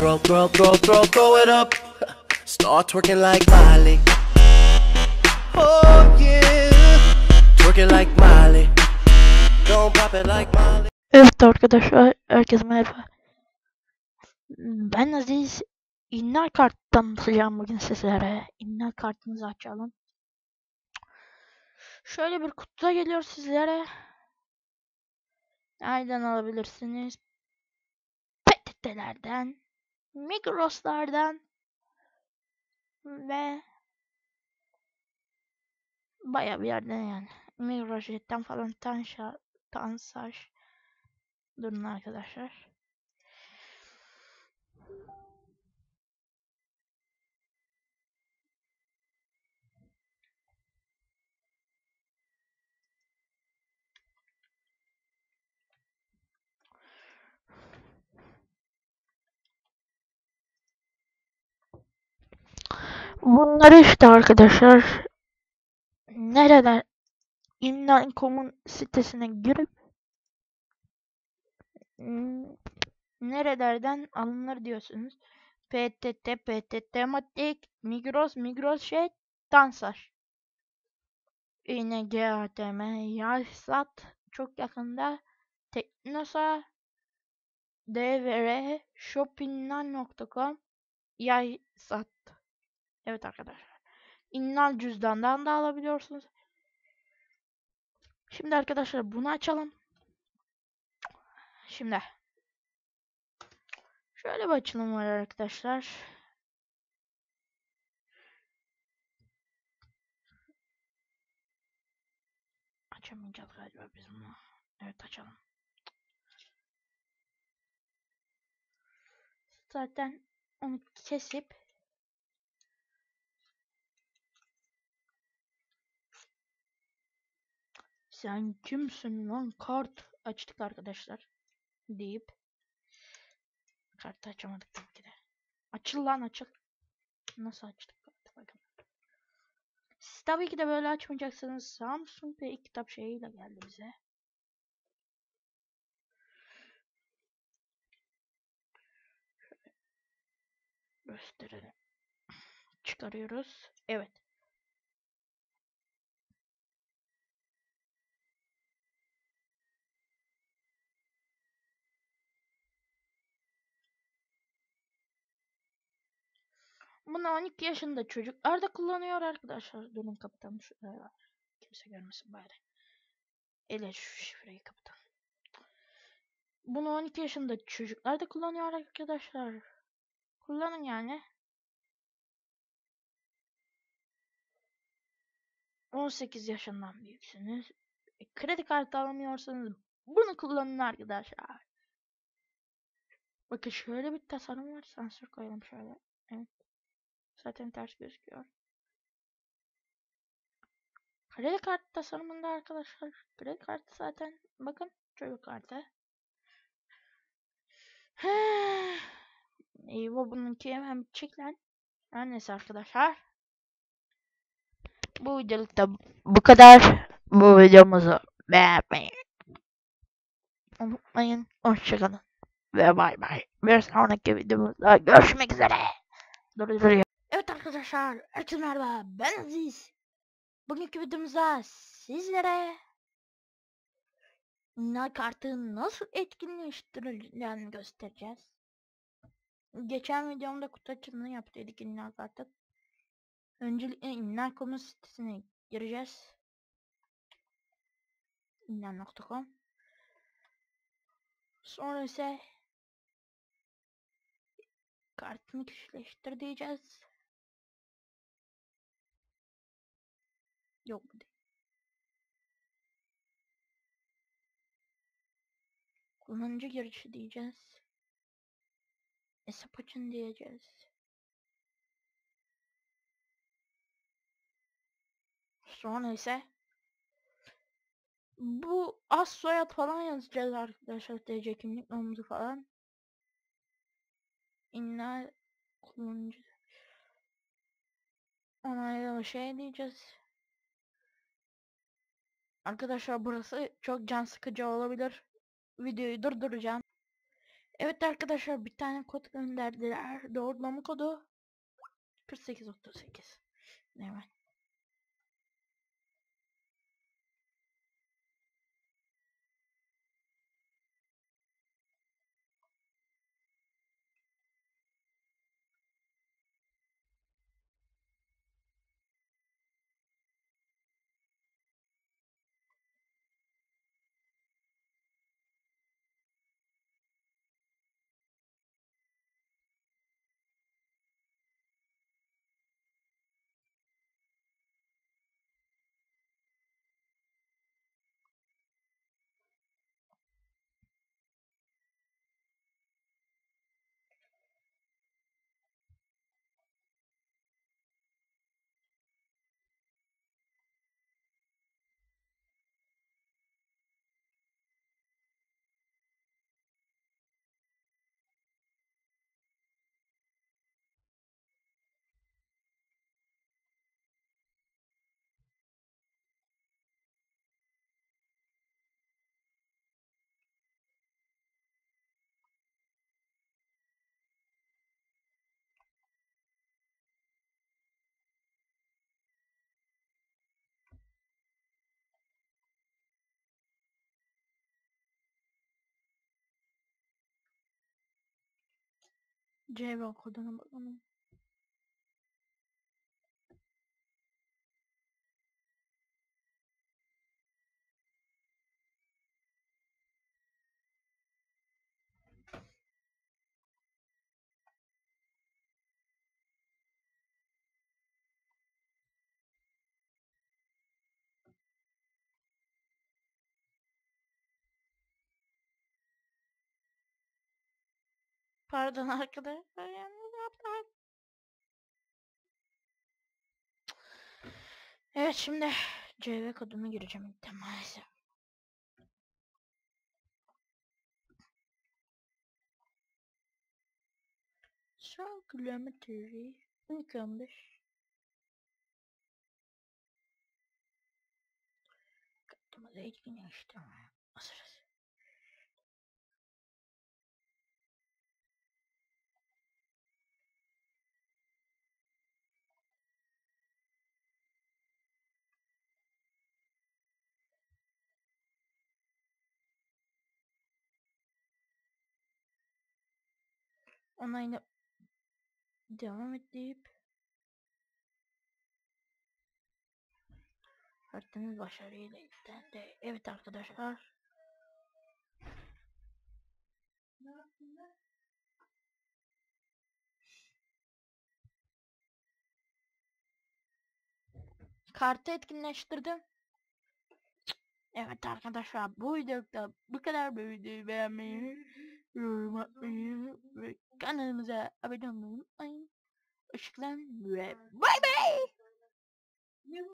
Throw, throw, throw, throw, throw it up. Start twerking like Miley. Oh yeah. Twerking like Miley. Don't pop it like Miley. Evet arkadaşlar, herkese merhaba. Ben Aziz. İnnal kart tanıtacağım bugün sizlere. İnnal kartımızı açalım. Şöyle bir kutuda geliyor sizlere. Nereden alabilirsiniz? PTT'lerden, Migros'lardan ve baya bir yerden yani. Migros'tan falan Tanşa, Tansaj. Durun arkadaşlar. Bunları işte arkadaşlar nereden Inline.com'un sitesine girip hmm, nerelerden alınır diyorsunuz. PTT, PTT Matik, Migros, Migros şey, Tansar. ING ATM, Yaysat, çok yakında, Teknosa, DVR, Shoppingland.com, Yaysat. Evet arkadaşlar. İnnal cüzdandan da alabiliyorsunuz. Şimdi arkadaşlar bunu açalım. Şimdi. Şöyle bir açılım var arkadaşlar. Açamayacağız galiba biz bunu. Evet açalım. Zaten onu kesip Sen kimsin lan kart açtık arkadaşlar deyip kartı açamadık tabii ki de. Açıl lan açıl. Nasıl açtık kartı bakın. Siz tabii ki de böyle açmayacaksınız. Samsung Pay kitap şeyiyle geldi bize. Gösterelim. Çıkarıyoruz. Evet. Bunu 12 yaşında çocuklar da kullanıyor arkadaşlar. Durun şuraya var. Kimse görmesin bari. Ele şu şifreyi kapatalım. Bunu 12 yaşında çocuklar da kullanıyor arkadaşlar. Kullanın yani. 18 yaşından büyüksünüz. E, kredi kartı alamıyorsanız bunu kullanın arkadaşlar. Bakın şöyle bir tasarım var. Sensör koyalım şöyle. Evet. Zaten ters gözüküyor. Kredi kartı tasarımında arkadaşlar. Kredi kartı zaten. Bakın çocuk kartı. Eyvah bununki hemen lan. Her neyse arkadaşlar. Bu videoluk da bu kadar. Bu videomuzu beğenmeyi unutmayın. Hoşçakalın. Ve bay bay. Bir sonraki videomuzda görüşmek üzere. Dur dur arkadaşlar, herkese merhaba. Ben Aziz. Bugünkü videomuzda sizlere Nal kartı nasıl etkinleştirileceğini göstereceğiz. Geçen videomda kutu açılımını yaptıydık İnnal kartı. Öncelikle İnnal.com sitesine gireceğiz. İnnal.com Sonra ise kartını kişileştir diyeceğiz. Yok bu değil. Kullanıcı girişi diyeceğiz. Hesap açın diyeceğiz. Sonra ise bu az soyad falan yazacağız arkadaşlar TC kimlik numarası falan. İnler kullanıcı onaylı şey diyeceğiz. Arkadaşlar burası çok can sıkıcı olabilir. Videoyu durduracağım. Evet arkadaşlar bir tane kod gönderdiler. Doğrulama kodu 48.8. Hemen. CV koduna bakalım. Pardon arkadaşlar yanlış yaptım. Evet şimdi CV kodunu gireceğim maalesef. Son kilometreyi 12 Kartımızı etkinleştirme. Hazırız. Onayla devam et deyip Kartınız başarıyla yüklendi. Evet arkadaşlar. Kartı etkinleştirdim. Evet arkadaşlar bu videoda bu kadar bir videoyu beğenmeyi, kanalımıza abone olmayı unutmayın. Işıklan ve bay bay.